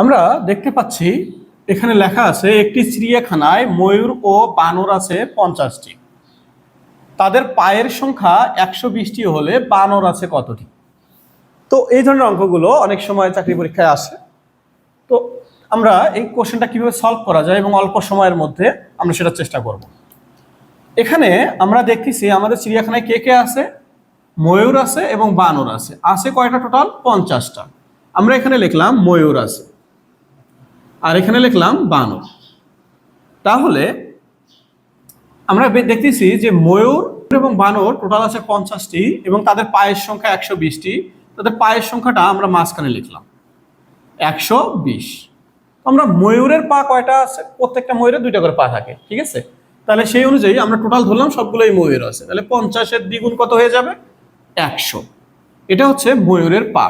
আমরা দেখতে পাচ্ছি, এখানে লেখা আছে, একটি চিড়িয়াখানায় ময়ূর ও বানর আছে পঞ্চাশটি। তাদের পায়ের সংখ্যা একশো বিশটি হলে বানর আছে কতটি? তো এই ধরনের অঙ্কগুলো অনেক সময় চাকরি পরীক্ষায় আসে। তো আমরা এই কোশ্চেনটা কীভাবে সলভ করা যায় এবং অল্প সময়ের মধ্যে আমরা সেটা চেষ্টা করব। এখানে আমরা দেখতেছি আমাদের চিড়িয়াখানায় কে কে আছে? ময়ূর আছে এবং বানর আছে। আছে কয়টা টোটাল পঞ্চাশটা। আমরা এখানে লিখলাম ময়ূর আছে। আর এখানে লিখলাম বানর। তাহলে আমরা দেখতেছি যে ময়ূর এবং বানর টোটাল আছে পঞ্চাশটি এবং তাদের পায়ের সংখ্যা একশো বিশটি। তাদের পায়ের সংখ্যাটা আমরা মাঝখানে লিখলাম। একশো বিশ। আমরা ময়ূরের পা কয়টা আছে? প্রত্যেকটা ময়ূরের দুইটা করে পা থাকে, ঠিক আছে? তাহলে সেই অনুযায়ী আমরা টোটাল ধরলাম সবগুলোই ময়ূর আছে। তাহলে পঞ্চাশের দ্বিগুণ কত হয়ে যাবে? একশো। এটা হচ্ছে ময়ূরের পা।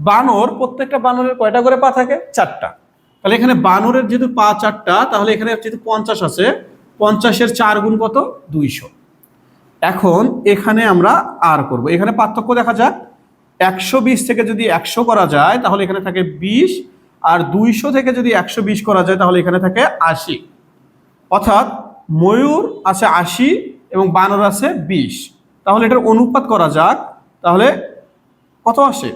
বানর, প্রত্যেকটা বানরের কয়টা করে পা থাকে? চারটা। তাহলে এখানে বানরের যেহেতু পা চারটা, তাহলে এখানে যেহেতু পঞ্চাশ আছে, পঞ্চাশের চার গুণ কত? দুইশো। এখন এখানে আমরা আর করব। এখানে পার্থক্য দেখা যাক। একশো বিশ থেকে যদি একশো করা যায়, তাহলে এখানে থাকে বিশ, আর দুইশো থেকে যদি একশো বিশ করা যায়, তাহলে এখানে থাকে আশি। অর্থাৎ ময়ূর আছে আশি এবং বানর আছে বিশ। তাহলে এটার অনুপাত করা যাক, তাহলে কত আসে?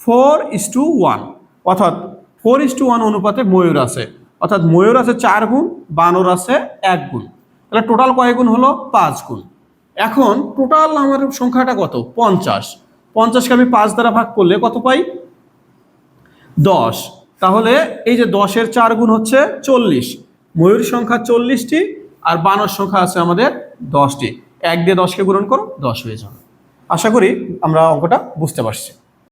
Four is to one. অর্থাৎ ফোর ইস টু ওয়ান অনুপাতে ময়ূর আছে। অর্থাৎ ময়ূর আছে চার গুণ, বানর আছে এক গুণ। তাহলে টোটাল কয় গুণ হলো? পাঁচ গুণ। এখন টোটাল আমার সংখ্যাটা কত? পঞ্চাশ। পঞ্চাশকে আমি পাঁচ দ্বারা ভাগ করলে কত পাই? দশ। তাহলে এই যে দশের চার গুণ হচ্ছে চল্লিশ। ময়ূর সংখ্যা চল্লিশটি আর বানর সংখ্যা আছে আমাদের দশটি। এক দিয়ে দশকে গুণন করো, দশ হয়ে যাবে। আশা করি আমরা অঙ্কটা বুঝতে পারছি।